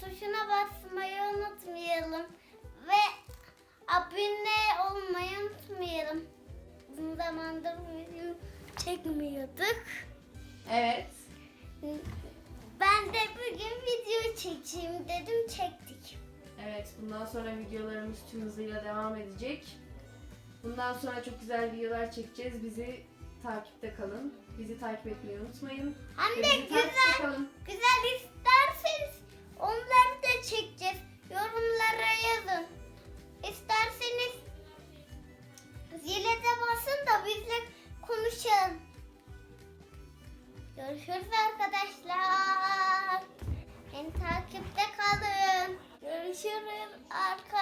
tuşuna basmayı unutmayalım. Ve abone olmayı unutmayalım. Uzun zamandır video çekmiyorduk. Evet. Ben de bugün video çekeyim dedim çektik. Evet, bundan sonra videolarımız tüm hızıyla devam edecek. Bundan sonra çok güzel videolar çekeceğiz. Bizi takipte kalın. Bizi takip etmeyi unutmayın. Takipte güzel Görüşürüz arkadaşlar. Beni takipte kalın. Görüşürüz arkadaşlar.